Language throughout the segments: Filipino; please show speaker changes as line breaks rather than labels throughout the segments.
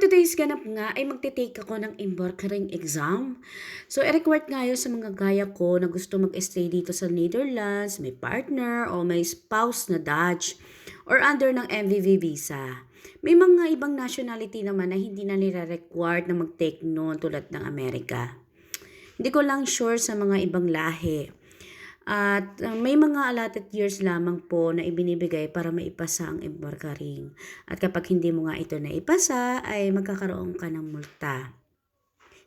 today's ganap nga ay magte-take ako ng embarkering exam. So, i-require nga sa mga gaya ko na gusto mag-stay dito sa Netherlands, may partner o may spouse na Dutch or under ng MVV visa. May mga ibang nationality naman na hindi na nire-required na mag-take noon tulad ng Amerika. Hindi ko lang sure sa mga ibang lahi. At uh, may mga allotted years lamang po na ibinibigay para maipasa ang embarkering. At kapag hindi mo nga ito naipasa, ay magkakaroon ka ng multa.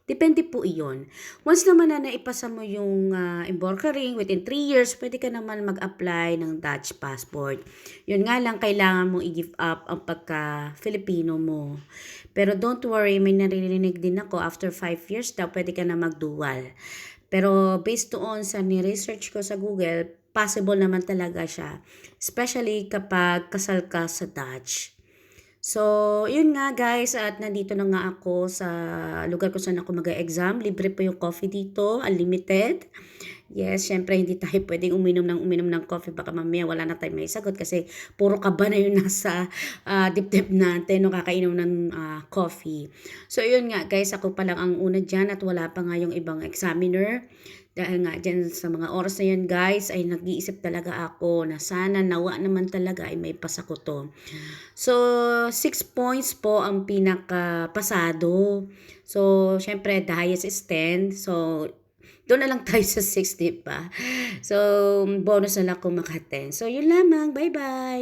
Depende po iyon. Once naman na naipasa mo yung uh, embarkering within 3 years, pwede ka naman mag-apply ng Dutch passport. Yun nga lang, kailangan mo i-give up ang pagka-Filipino mo. Pero don't worry, may naririnig din ako, after 5 years daw, pwede ka na mag-dual. Pero based on sa ni-research ko sa Google, possible naman talaga siya. Especially kapag kasal ka sa Dutch. So, yun nga guys, at nandito na nga ako sa lugar kung saan ako mag-exam. Libre po yung coffee dito, unlimited. Yes, syempre hindi tayo pwedeng uminom ng uminom ng coffee baka mamaya wala na tayong may kasi puro kaba na yun nasa uh, dip-dip natin no kakainom ng uh, coffee. So yun nga guys, ako pa lang ang una dyan at wala pa nga yung ibang examiner. Dahil nga dyan sa mga oras na yun guys ay nag-iisip talaga ako na sana nawa naman talaga ay may pasa ko to. So 6 points po ang pinaka pasado. So syempre highest is 10. So doon na lang tayo sa 60 pa. So, bonus na lang kung maka-10. So, yun lamang. Bye-bye!